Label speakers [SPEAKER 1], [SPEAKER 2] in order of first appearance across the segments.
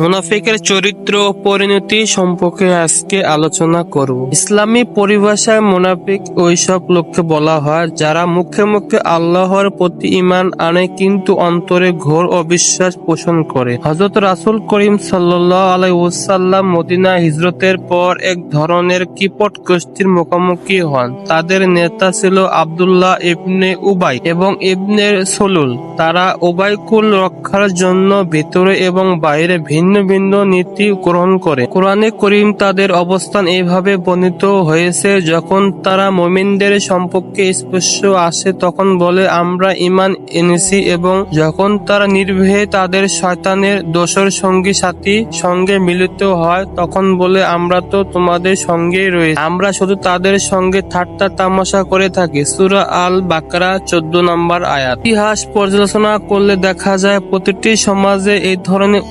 [SPEAKER 1] মুনাফিকের চরিত্র ও পরিণতি সম্পর্কে আজকে আলোচনা করব। ইসলামী পরিভাষায় মুনাফিক ওইসব লোককে বলা হয়, যারা মুখে মুখে আল্লাহর প্রতি ইমান আনে কিন্তু অন্তরে ঘোর অবিশ্বাস পোষণ করে। হজরত রাসূল করিম সাল্লাল্লাহু আলাইহি ওয়াসাল্লাম মদিনা হিজরতের পর এক ধরনের কিপট গোষ্ঠীর মুখোমুখি হন। তাদের নেতা ছিল আব্দুল্লাহ ইবনে উবাই এবং ইবনে সলুল। তারা উবাইকুল রক্ষার জন্য ভিতরে এবং বাইরে ভিন্ন ভিন্ন ভিন্ন নীতি গ্রহণ করে। কোরআনে করিম তাদের অবস্থান এইভাবে বর্ণিত হয়েছে, যখন তারা মোমিনদের সম্পর্কে স্পর্শ আসে, তখন বলে, আমরা ইমান এনেছি এবং যখন তারা নির্ভয়ে তাদের শয়তানের দোষর সঙ্গী সাথী সঙ্গে মিলিত হয়, তখন বলে, আমরা তো তোমাদের সঙ্গেই রয়েছি। আমরা শুধু তাদের সঙ্গে ঠাট্টা তামাশা করে থাকি। সুরা আল বাকরা চোদ্দ নম্বর আয়াত। ইতিহাস পর্যালোচনা করলে দেখা যায়, প্রতিটি সমাজে এই ধরনের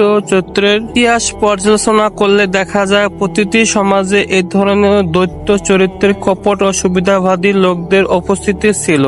[SPEAKER 1] ঐদিত্য চরিত্রের ইতিহাস পর্যালোচনা করলে দেখা যায় প্রতিটি সমাজে এই ধরনের দৈত্য চরিত্রের কপট অসুবিধাবাদী সুবিধাবাদী লোকদের উপস্থিতি ছিল।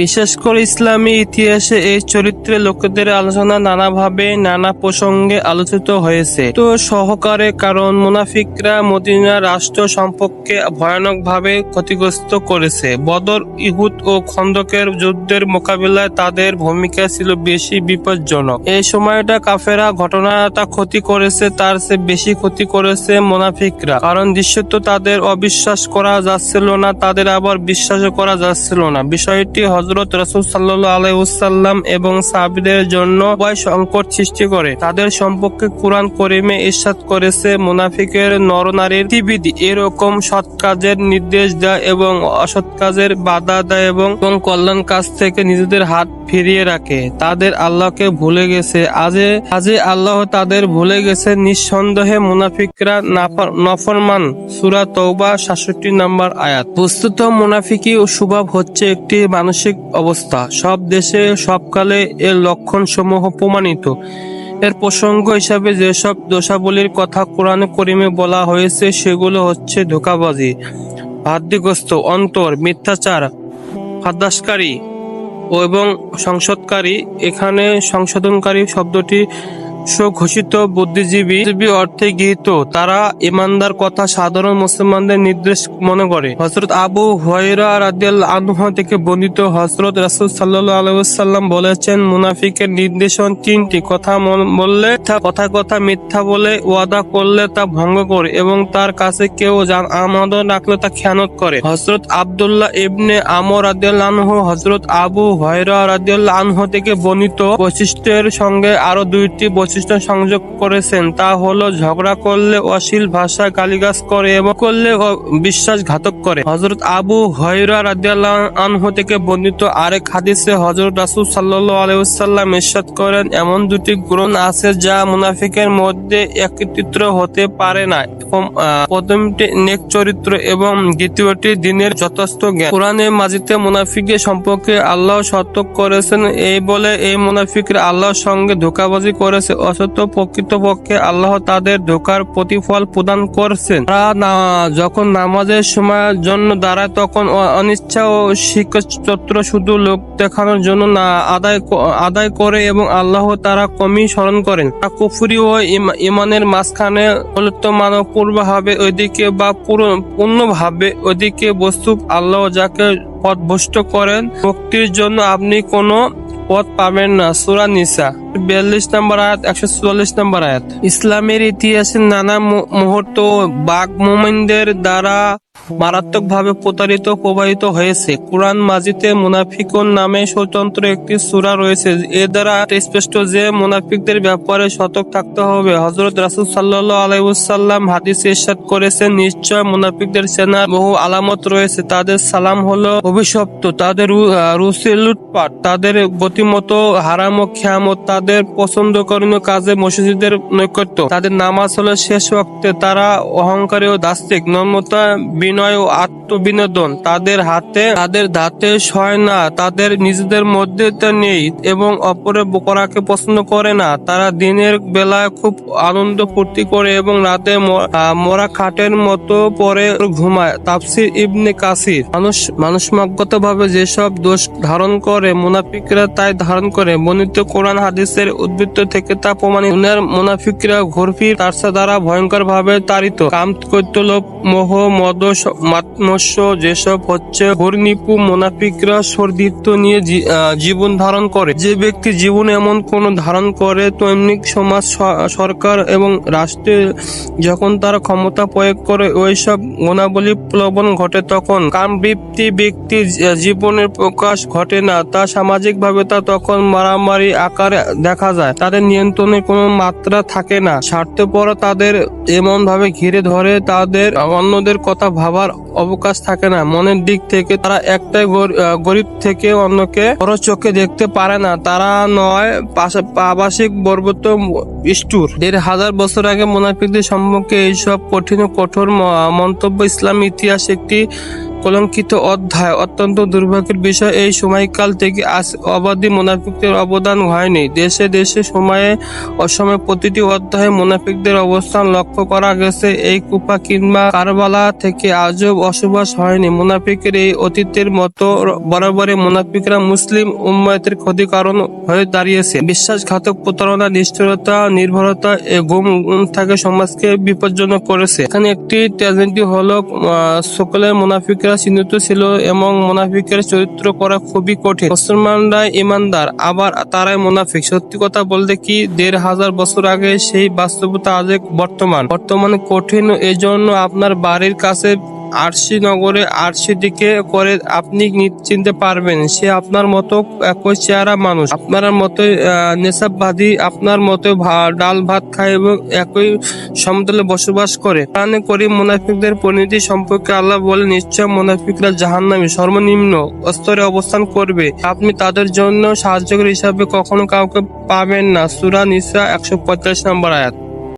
[SPEAKER 1] বিশেষ করে ইসলামী ইতিহাসে এই চরিত্রের লোকেদের আলোচনা নানাভাবে, নানা প্রসঙ্গে আলোচিত হয়েছে। তো সহকারে কারণ মুনাফিকরা মদিনা রাষ্ট্র সম্পর্কে ভয়ানকভাবে ক্ষতিগ্রস্ত করেছে। বদর, ইহুদ ও খন্দকের যুদ্ধের মোকাবিলায় তাদের ভূমিকা ছিল বেশি বিপজ্জনক। এই সময়টা কাফেরা ঘটনাটা ক্ষতি করেছে, তার চেয়ে বেশি ক্ষতি করেছে মুনাফিকরা। কারণ দৃশ্যত তাদের অবিশ্বাস করা যাচ্ছিল না, তাদের আবার বিশ্বাসও করা যাচ্ছিল না। বিষয়টি হজরত রসুল সাল্লাহ আলাইসাল্লাম এবং সাহাবিদের জন্য ভয় সংকট সৃষ্টি করে। তাদের সম্পর্কে কোরআন করিমে ইরশাদ করেছে মুনাফিকের নরনারীর ত্রিবিধি। এরকম সৎ কাজের নির্দেশ দেয় এবং অসৎ কাজের বাধা দেয় এবং কল্যাণ কাজ থেকে নিজেদের হাত ফিরিয়ে রাখে। তাদের আল্লাহকে ভুলে গেছে। আজে আজে আল্লাহ তাদের ভুলে গেছে। নিঃসন্দেহে মুনাফিকরা নাফর- নফরমান। সুরা তৌবা সাতষট্টি নম্বর আয়াত। বস্তুত মুনাফিকি ও সুভাব হচ্ছে একটি মানসিক অবস্থা। সব দেশে সবকালে এর লক্ষণ সমূহ প্রমাণিত। এর প্রসঙ্গ হিসাবে যেসব দোষাবলীর কথা কোরআন করিমে বলা হয়েছে, সেগুলো হচ্ছে ধোকাবাজি ভাদ্যগ্রস্ত অন্তর, মিথ্যাচার, ফাদাসকারী এবং সংসদকারী। এখানে সংশোধনকারী শব্দটি সুঘোষিত বুদ্ধিজীবী অর্থে গৃহীত। তারা ইমানদার কথা সাধারণ মুসলমানদের নির্দেশ মনে করে। হজরত আবু হয়রা রাদিয়াল আনহু থেকে বর্ণিত হজরত রাসূল আলাইহি বলেছেন, মুনাফিকের নির্দেশন তিনটি। কথা বললে কথা কথা, মিথ্যা বলে ওয়াদা করলে তা ভঙ্গ করে এবং তার কাছে কেউ আমানত রাখলে তা খেয়ানত করে। হজরত আব্দুল্লাহ ইবনে আমর রাদিয়াল্লাহু আনহ হজরত আবু হয়রা রাদিয়াল্লাহু আনহু থেকে বর্ণিত বৈশিষ্ট্যের সঙ্গে আরও দুইটি বৈশিষ্ট্য সংযোগ করেছেন, তা হলো ঝগড়া করলে অশ্লীল ভাষা গালিগাজ করে এবং করলে বিশ্বাসঘাতক করে। হজরত আবু হয়রা রাদিয়াল্লাহু আনহু থেকে বর্ণিত আরেক হাদিসে হজরত রাসূল ওয়াসাল্লাম ইরশাদ করেন, এমন দুটি গুণ আছে যা মুনাফিকের মধ্যে একত্রিত হতে পারে না। প্রথমটি নেক চরিত্র এবং দ্বিতীয়টি দিনের যথেষ্ট জ্ঞান। কোরআনে মাজিতে মুনাফিকের সম্পর্কে আল্লাহ সতর্ক করেছেন, এই বলে এই মুনাফিকরা আল্লাহর সঙ্গে ধোকাবাজি করেছে অসত্য প্রকৃতপক্ষে আল্লাহ তাদের ধোকার প্রতিফল প্রদান করছেন। তারা যখন নামাজের সময়ের জন্য দাঁড়ায়, তখন অনিচ্ছা ও শিক্ষচত্র শুধু লোক দেখানোর জন্য না, আদায় আদায় করে এবং আল্লাহ তারা কমই স্মরণ করেন। কুফুরি ও ইমানের মাঝখানে মানব পূর্বভাবে ওইদিকে বা পুরো- পূর্ণভাবে ওইদিকে বস্তু আল্লাহ যাকে পথভ্রষ্ট করেন, মুক্তির জন্য আপনি কোনো পথ পাবেন না। সুরা নিসা। বিয়াল্লিশ নম্বর আয়াত, একশো চুয়াল্লিশ নম্বর আয়াত। ইসলামের নানা মুহূর্ত বাঘ মোমেনদের দ্বারা প্রতারিত প্রবাহিত হয়েছে। কোরআন মাজিতে মুনাফিকুন নামে স্বতন্ত্র একটি রয়েছে। এ দ্বারা স্পষ্ট যে মুনাফিকদের ব্যাপারে সতর্ক থাকতে হবে। হজরত রাসূল হাদিসে ইরশাদ করেছেন, নিশ্চয় মুনাফিকদের সেনার বহু আলামত রয়েছে। তাদের সালাম হলো অভিশপ্ত। তাদের রুসি লুটপাট, তাদের গতিমতো হারাম ও খেয়ামত তাদের পছন্দ করণীয় কাজে মসজিদের নৈকট্য। তাদের নামাজ হলো শেষ ওয়াক্তে তারা অহংকারী ও দাস্তিক, নম্রতা, বিনয় ও আত্মবিনোদন। তাদের হাতে, তাদের দাঁতে সয় না, তাদের নিজেদের মধ্যে নেই এবং অপরের করাকে পছন্দ করে না। তারা দিনের বেলায় খুব আনন্দ ফুর্তি করে এবং রাতে মরা খাটের মতো পরে ঘুমায়। তাফসির ইবনে কাসির। মানুষ মানুষমাগত ভাবে যেসব দোষ ধারণ করে, মুনাফিকরা তাই ধারণ করে। বর্ণিত কোরআন হাদিস হাদিসের উদ্বৃত্ত থেকে তা দুনিয়ার মুনাফিকরা ঘরফির তারসা দ্বারা ভয়ঙ্কর ভাবে তাড়িত। কাম কৈত্য লোভ মোহ, মদ মাত্মস্য যেসব হচ্ছে ঘূর্ণিপু মুনাফিকরা সর্দিত্ব নিয়ে জীবন ধারণ করে। যে ব্যক্তি জীবন এমন কোন ধারণ করে, তেমনি সমাজ সরকার এবং রাষ্ট্রে যখন তারা ক্ষমতা প্রয়োগ করে, ওইসব গুণাবলী প্লবন ঘটে তখন। কামবৃত্তি ব্যক্তি জীবনের প্রকাশ ঘটে না, তা সামাজিক ভাবে তা তখন মারামারি আকারে দেখা যায়। তাদের নিয়ন্ত্রণের কোনো মাত্রা থাকে না। স্বার্থপর তাদের এমন ভাবে ঘিরে ধরে, তাদের অন্যদের কথা ভাবার অবকাশ থাকে না। মনের দিক থেকে তারা একটাই গর- গরিব থেকে অন্যকে বড় চোখে দেখতে পারে না। তারা নয় আবাসিক বর্বত স্টুর দেড় হাজার বছর আগে মোনাফিকদের সম্পর্কে এইসব কঠিন কঠোর মন্তব্য ইসলাম ইতিহাস একটি কলঙ্কিত অধ্যায় অত্যন্ত দুর্ভাগ্যের বিষয়। এই সময়কাল থেকে আজ অবাধি মোনাফিকদের অবদান হয়নি। দেশে দেশে সময়ে অসময়ে প্রতিটি অধ্যায়ে মোনাফিকদের অবস্থান লক্ষ্য করা গেছে। এই কুপা কিংবা কারবালা থেকে আজও বসবাস হয়নি। মুনাফিকের এই অতীতের মতো বরাবরই মুনাফিকরা মুসলিম উম্মতের ক্ষতিকারণ হয়ে দাঁড়িয়েছে। বিশ্বাসঘাতক প্রতারণা, নিষ্ঠুরতা, নির্ভরতা এ গুম থাকে সমাজকে বিপজ্জনক করেছে। এখানে একটি ট্র্যাজেডি হলো সকলের মুনাফিকরা চিহ্নিত ছিল এবং মুনাফিকের চরিত্র করা খুবই কঠিন। মুসলমানরা ইমানদার, আবার তারাই মুনাফিক। সত্যি কথা বলতে কি, দেড় হাজার বছর আগে সেই বাস্তবতা আজ বর্তমান। বর্তমানে কঠিন, এজন্য আপনার বাড়ির কাছে আরশি নগরে আরশি দিকে করে আপনি চিনতে পারবেন। সে আপনার মতো একই চেহারা মানুষ। আপনার মতো নেশাবাদী, আপনার মতো ডাল ভাত খায় এবং একই সমতলে বসবাস করে। প্রাণে করি মুনাফিকদের পরিণতি সম্পর্কে আল্লাহ বলে, নিশ্চয় মুনাফিকরা জাহান্নামী, সর্বনিম্ন স্তরে অবস্থান করবে। আপনি তাদের জন্য সাহায্যকারী হিসাবে কখনো কাউকে পাবেন না। সুরা নিসা একশো পঁয়তাল্লিশ নম্বর আয়াত।